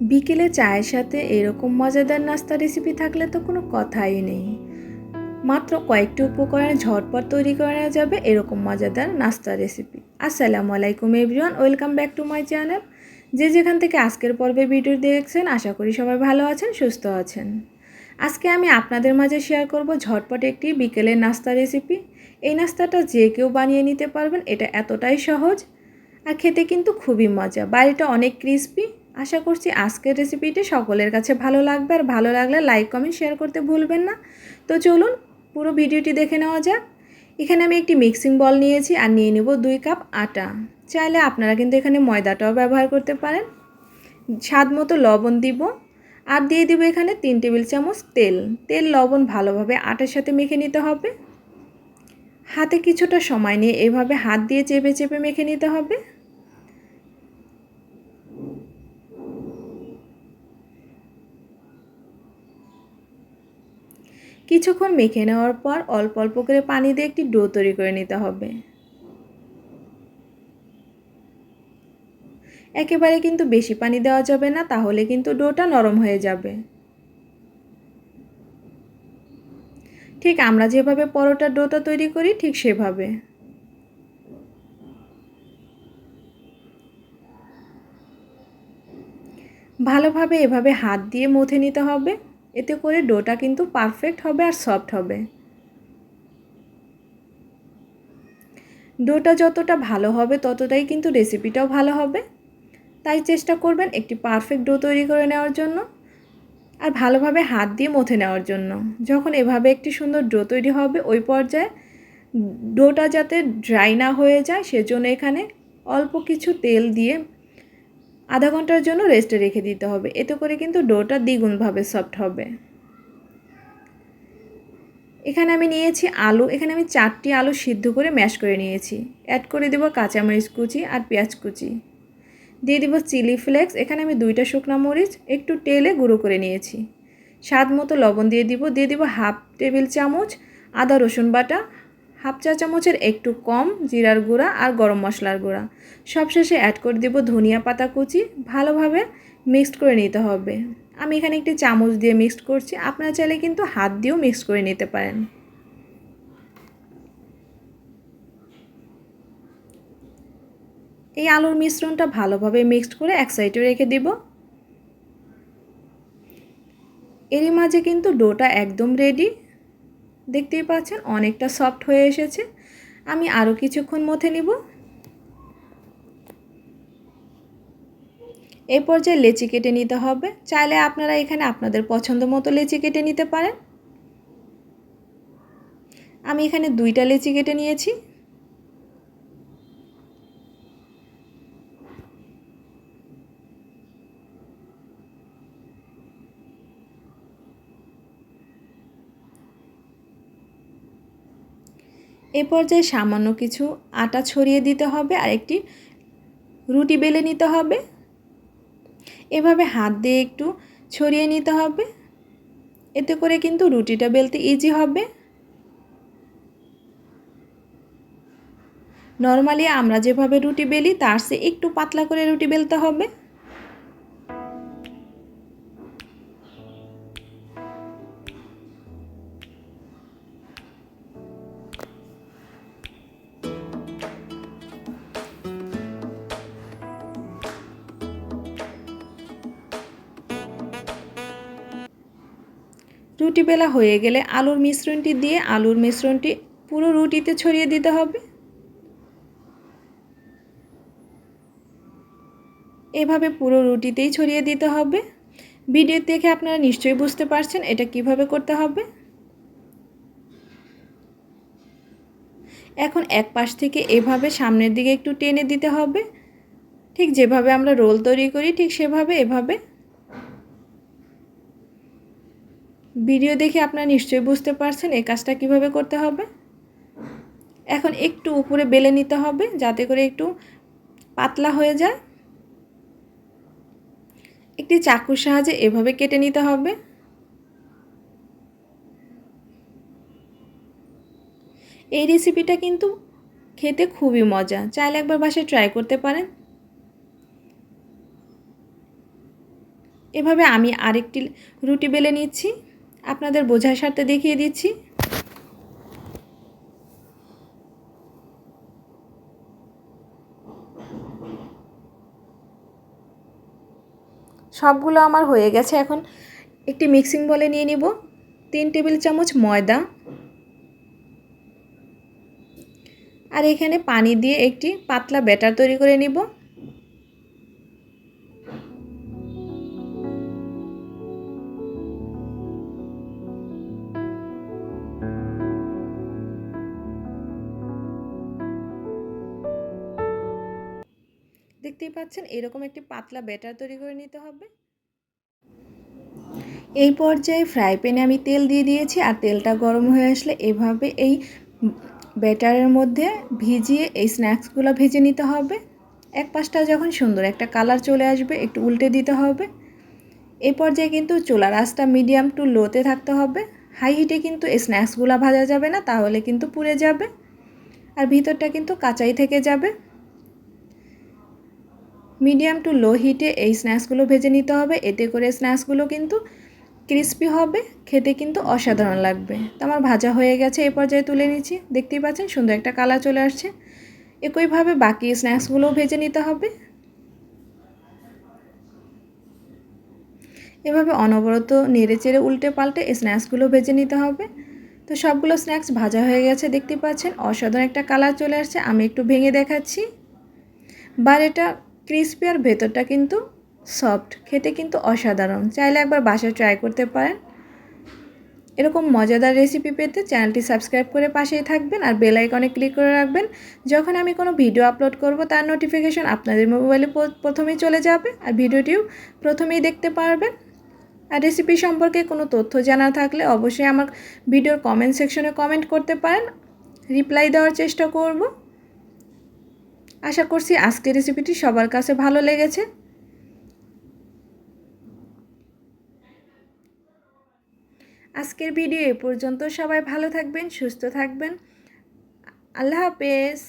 বিকেলে চায়ের সাথে এরকম মজাদার নাস্তা রেসিপি থাকলে তো কোনো কথাই নেই। মাত্র কয়েকটি উপকরণে ঝটপট তৈরি করা যাবে এরকম মজাদার নাস্তা রেসিপি আসসালামু আলাইকুম everyone welcome back to my channel যে যেখান থেকে আজকের পর্বে ভিডিও দেখছেন, আশা করি সবাই ভালো আছেন, সুস্থ আছেন। আজকে আমি আপনাদের মাঝে শেয়ার করব ঝটপট একটি বিকেলের নাস্তা রেসিপি এই নাস্তাটা যে কেউ বানিয়ে নিতে পারবেন, এটা এতটাই সহজ। আর খেতে কিন্তু খুবই মজা, বাড়িটা অনেক ক্রিস্পি আশা করছি আজকের রেসিপিটি সকলের কাছে ভালো লাগবে আর ভালো লাগলে লাইক কমেন্ট শেয়ার করতে ভুলবেন না। তো চলুন পুরো ভিডিওটি দেখে নেওয়া যাক। এখানে আমি একটি মিক্সিং বল নিয়েছি আর নিয়ে নেব দুই কাপ আটা। চাইলে আপনারা কিন্তু এখানে ময়দাটাও ব্যবহার করতে পারেন। স্বাদ মতো লবণ দিব আর দিয়ে দিব এখানে তিন টেবিল চামচ তেল। তেল, লবণ ভালোভাবে আটার সাথে মেখে নিতে হবে। হাতে কিছুটা সময় নিয়ে এভাবে হাত দিয়ে চেপে চেপে মেখে নিতে হবে। কিছুক্ষণ মেখে নেওয়ার পর অল্প অল্প করে পানি দিয়ে একটি ডো তৈরি করে নিতে হবে। একেবারে কিন্তু বেশি পানি দেওয়া যাবে না, তাহলে কিন্তু ডোটা নরম হয়ে যাবে। ঠিক আমরা যেভাবে পরোটার ডোটা তৈরি করি, ঠিক সেভাবে। ভালোভাবে এভাবে হাত দিয়ে মুথে নিতে হবে। এতে করে ডোটা কিন্তু পারফেক্ট হবে আর সফট হবে। ডোটা যতটা ভালো হবে ততটাই কিন্তু রেসিপিটাও ভালো হবে। তাই চেষ্টা করবেন একটি পারফেক্ট ডো তৈরি করে নেওয়ার জন্য আর ভালোভাবে হাত দিয়ে মথে নেওয়ার জন্য। যখন এভাবে একটি সুন্দর ডো তৈরি হবে, ওই পর্যায়ে ডোটা যাতে ড্রাই না হয়ে যায়, সেজন্য এখানে অল্প কিছু তেল দিয়ে আধা ঘণ্টার জন্য রেস্টে রেখে দিতে হবে। এতে করে কিন্তু ডোটা দ্বিগুণভাবে সফট হবে। এখানে আমি নিয়েছি আলু। এখানে আমি চারটি আলু সিদ্ধ করে ম্যাশ করে নিয়েছি। অ্যাড করে দেবো কাঁচামরিচ কুচি আর পেঁয়াজ কুচি। দিয়ে দিব চিলি ফ্লেক্স এখানে আমি দুইটা শুকনো মরিচ, একটু তেলে গুঁড়ো করে নিয়েছি। স্বাদ মতো লবণ দিয়ে দিব। দিয়ে দিব হাফ টেবিল চামচ আদা রসুন বাটা হাফ চা চামচের একটু কম জিরার গুঁড়া আর গরম মশলার গুঁড়া। সবশেষে অ্যাড করে দেব ধনিয়া পাতা কুচি। ভালোভাবে মিক্সড করে নিতে হবে। আমি এখানে একটি চামচ দিয়ে মিক্সড করছি। আপনারা চাইলে কিন্তু হাত দিয়েও মিক্সড করে নিতে পারেন। এই আলুর মিশ্রণটা ভালোভাবে মিক্সড করে এক সাইডে রেখে দিব। এরই মাঝে কিন্তু ডোটা একদম রেডি দেখতেই পাচ্ছেন অনেকটা সফট হয়ে এসেছে। আমি আরও কিছুক্ষণ মথে নিব। এই পর্যায়ে লেচি কেটে নিতে হবে, চাইলে আপনারা এখানে আপনাদের পছন্দ মতো লেচি কেটে নিতে পারেন। আমি এখানে দুইটা লেচি কেটে নিয়েছি। এ পর্যায়ে সামান্য কিছু আটা ছড়িয়ে দিতে হবে আর একটি রুটি বেলে নিতে হবে। এভাবে হাত দিয়ে একটু ছড়িয়ে নিতে হবে। এতে করে কিন্তু রুটিটা বেলতে ইজি হবে। নর্মালি আমরা যেভাবে রুটি বেলি, তার চেয়ে একটু পাতলা করে রুটি বেলতে হবে। রুটি বেলা হয়ে গেলে আলুর মিশ্রণটি দিয়ে আলুর মিশ্রণটি পুরো রুটিতে ছড়িয়ে দিতে হবে। এভাবে পুরো রুটিতেই ছড়িয়ে দিতে হবে। ভিডিও দেখে আপনারা নিশ্চয়ই বুঝতে পারছেন এটা কীভাবে করতে হবে। এখন এক পাশ থেকে এভাবে সামনের দিকে একটু টেনে দিতে হবে। ঠিক যেভাবে আমরা রোল তৈরি করি, ঠিক সেভাবে এভাবে ভিডিও দেখে আপনারা নিশ্চয়ই বুঝতে পারছেন এই কাজটা কীভাবে করতে হবে। এখন একটু উপরে বেলে নিতে হবে যাতে করে একটু পাতলা হয়ে যায়। একটি চাকুর সাহায্যে এভাবে কেটে নিতে হবে। এই রেসিপিটা কিন্তু খেতে খুবই মজা। চাইলে একবার বাসায় ট্রাই করতে পারেন। এভাবে আমি আরেকটি রুটি বেলে নিচ্ছি। আপনাদের বোঝার সাথে দেখিয়ে দিচ্ছি। সবগুলো আমার হয়ে গেছে এখন। একটি মিক্সিং বলে নিয়ে নিব। তিন টেবিল চামচ ময়দা। আর এখানে পানি দিয়ে একটি পাতলা ব্যাটার তৈরি করে নিব। দেখতেই পাচ্ছেন, এরকম একটি পাতলা ব্যাটার তৈরি করে নিতে হবে। এই পর্যায়ে ফ্রাই প্যানে আমি তেল দিয়ে দিয়েছি আর তেলটা গরম হয়ে আসলে এভাবে এই ব্যাটারের মধ্যে ভিজিয়ে এই স্ন্যাক্সগুলো ভেজে নিতে হবে। এক পাশটা যখন সুন্দর একটা কালার চলে আসবে, একটু উল্টে দিতে হবে। এই পর্যায়ে কিন্তু চুলার আঁচটা মিডিয়াম টু লোতে থাকতে হবে। হাই হিটে কিন্তু এই স্ন্যাক্সগুলো ভাজা যাবে না, তাহলে কিন্তু পুড়ে যাবে। আর ভিতরটা কিন্তু কাঁচাই থেকে যাবে। মিডিয়াম টু লো হিটে এই স্ন্যাক্সগুলো ভেজে নিতে হবে। এতে করে স্ন্যাক্সগুলো কিন্তু ক্রিস্পি হবে, খেতে কিন্তু অসাধারণ লাগবে। তো আমার ভাজা হয়ে গেছে এই পর্যায়ে তুলে নিচ্ছি। দেখতেই পাচ্ছেন, সুন্দর একটা কালার চলে আসছে। একইভাবে বাকি স্ন্যাক্সগুলোও ভেজে নিতে হবে। এভাবে অনবরত নেড়ে চেড়ে উল্টে পাল্টে এই স্ন্যাক্সগুলো ভেজে নিতে হবে। তো সবগুলো স্ন্যাক্স ভাজা হয়ে গেছে দেখতে পাচ্ছেন, অসাধারণ একটা কালার চলে আসছে। আমি একটু ভেঙে দেখাচ্ছি। বার এটা ক্রিসপি আর ভেতরটা কিন্তু সফট খেতে কিন্তু অসাধারণ। চাইলে একবার বাসায় ট্রাই করতে পারেন। এরকম মজাদার রেসিপি পেতে চ্যানেলটি সাবস্ক্রাইব করে পাশেই থাকবেন আর বেল আইকনে ক্লিক করে রাখবেন। যখন আমি কোনো ভিডিও আপলোড করব, তার নোটিফিকেশন আপনাদের মোবাইলে প্রথমেই চলে যাবে আর ভিডিওটিও প্রথমেই দেখতে পারবেন। আর রেসিপি সম্পর্কে কোনো তথ্য জানা থাকলে অবশ্যই আমার ভিডিওর কমেন্ট সেকশনে কমেন্ট করতে পারেন। রিপ্লাই দেওয়ার চেষ্টা করব। আশা করছি আজকের রেসিপিটি সবার কাছে ভালো লেগেছে। আজকের ভিডিও এ পর্যন্ত সবাই ভালো থাকবেন, সুস্থ থাকবেন। আল্লাহ হাফেজ।